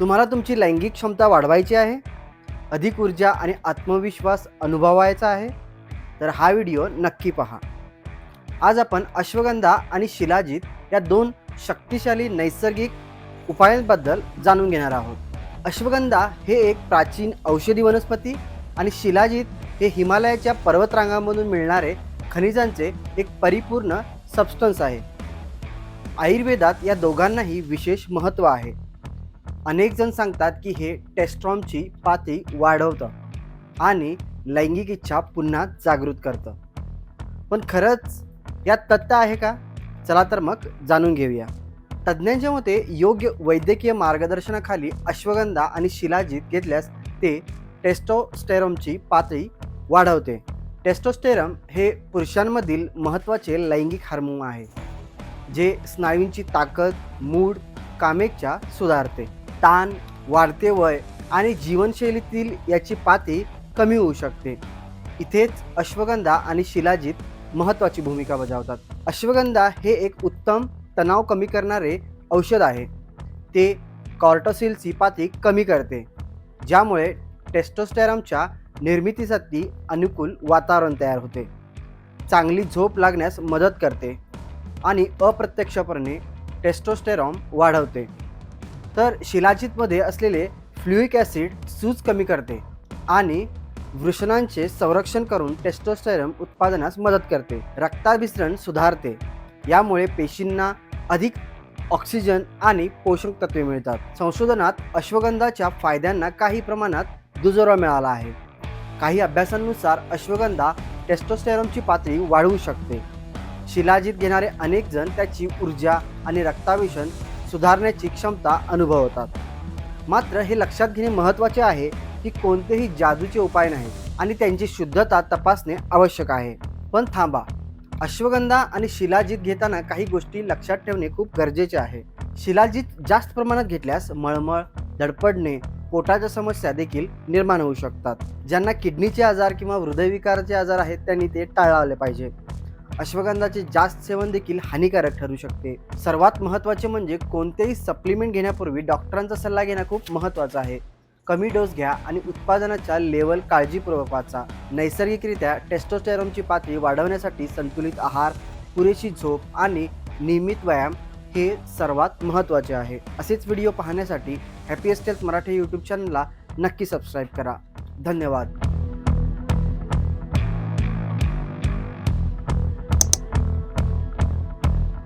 तुम्हाला तुमची लैंगिक क्षमता वाढवायची आहे अधिक ऊर्जा आणि आत्मविश्वास अनुभवायचा आहे तर हा व्हिडिओ नक्की पहा. आज आपण अश्वगंधा आणि शिलाजीत या दोन शक्तिशाली नैसर्गिक उपायांबद्दल जाणून घेणार आहोत. अश्वगंधा हे एक प्राचीन औषधी वनस्पती आणि शिलाजीत हे हिमालयाच्या पर्वतरांगांमधून मिळणारे खनिजांचे एक परिपूर्ण सबस्टन्स आहे. आयुर्वेदात या दोघांनाही विशेष महत्त्व आहे. अनेक जण सांगतात की हे टेस्ट्रॉमची पातळी वाढवतं आणि लैंगिक इच्छा पुन्हा जागृत करतं. पण खरंच यात तथ्य आहे का? चला तर मग जाणून घेऊया. तज्ज्ञांच्या मते योग्य वैद्यकीय मार्गदर्शनाखाली अश्वगंधा आणि शिलाजीत घेतल्यास ते टेस्टोस्टेरमची पातळी वाढवते. टेस्टोस्टेरम हे पुरुषांमधील महत्त्वाचे लैंगिक हार्मोन आहे जे स्नायूंची ताकद मूड कामेच्या सुधारते. ताण वाढते वय आणि जीवनशैलीतील याची पाती कमी होऊ शकते. इथेच अश्वगंधा आणि शिलाजीत महत्त्वाची भूमिका बजावतात. अश्वगंधा हे एक उत्तम तणाव कमी करणारे औषध आहे. ते कॉर्टोसिलची पाती कमी करते ज्यामुळे टेस्टोस्टेरॉमच्या निर्मितीसाठी अनुकूल वातावरण तयार होते. चांगली झोप लागण्यास मदत करते आणि अप्रत्यक्षपणे टेस्टोस्टेरॉम वाढवते. तर शिलाजितमध्ये असलेले फ्लुईक ॲसिड सूज कमी करते आणि वृषणांचे संरक्षण करून टेस्टोस्टेरम उत्पादनास मदत करते. रक्ताभिसरण सुधारते. यामुळे पेशींना अधिक ऑक्सिजन आणि पोषक तत्वे मिळतात. संशोधनात अश्वगंधाच्या फायद्यांना काही प्रमाणात दुजोरा मिळाला आहे. काही अभ्यासांनुसार अश्वगंधा टेस्टोस्टेरमची पातळी वाढवू शकते. शिलाजीत घेणारे अनेक जण त्याची ऊर्जा आणि रक्ताभिषण सुधारण्याची क्षमता अनुभवतात. मात्र हे लक्षात घेणे महत्त्वाचे आहे की कोणतेही जादूचे उपाय नाहीत आणि त्यांची शुद्धता तपासणे आवश्यक आहे. पण थांबा. अश्वगंधा आणि शिलाजीत घेताना काही गोष्टी लक्षात ठेवणे खूप गरजेचे आहे. शिलाजीत जास्त प्रमाणात घेतल्यास मळमळ धडपडणे पोटाच्या समस्या देखील निर्माण होऊ शकतात. ज्यांना किडनीचे आजार किंवा हृदयविकाराचे आजार आहेत त्यांनी ते टाळावले पाहिजे. अश्वगंधाचे जास्त सेवन देखील हानिकारक ठरू शकते. सर्वात महत्त्वाचे म्हणजे कोणतेही सप्लिमेंट घेण्यापूर्वी डॉक्टरांचा सल्ला घेणं खूप महत्त्वाचं आहे. कमी डोस घ्या आणि उत्पादनाच्या लेवल काळजीपूर्वक वाचा. नैसर्गिकरित्या टेस्टोस्टेरॉनची पातळी वाढवण्यासाठी संतुलित आहार पुरेशी झोप आणि नियमित व्यायाम हे सर्वात महत्त्वाचे आहे. असेच व्हिडिओ पाहण्यासाठी हॅपीएस्ट हेल्थ मराठी यूट्यूब चॅनलला नक्की सबस्क्राईब करा. धन्यवाद.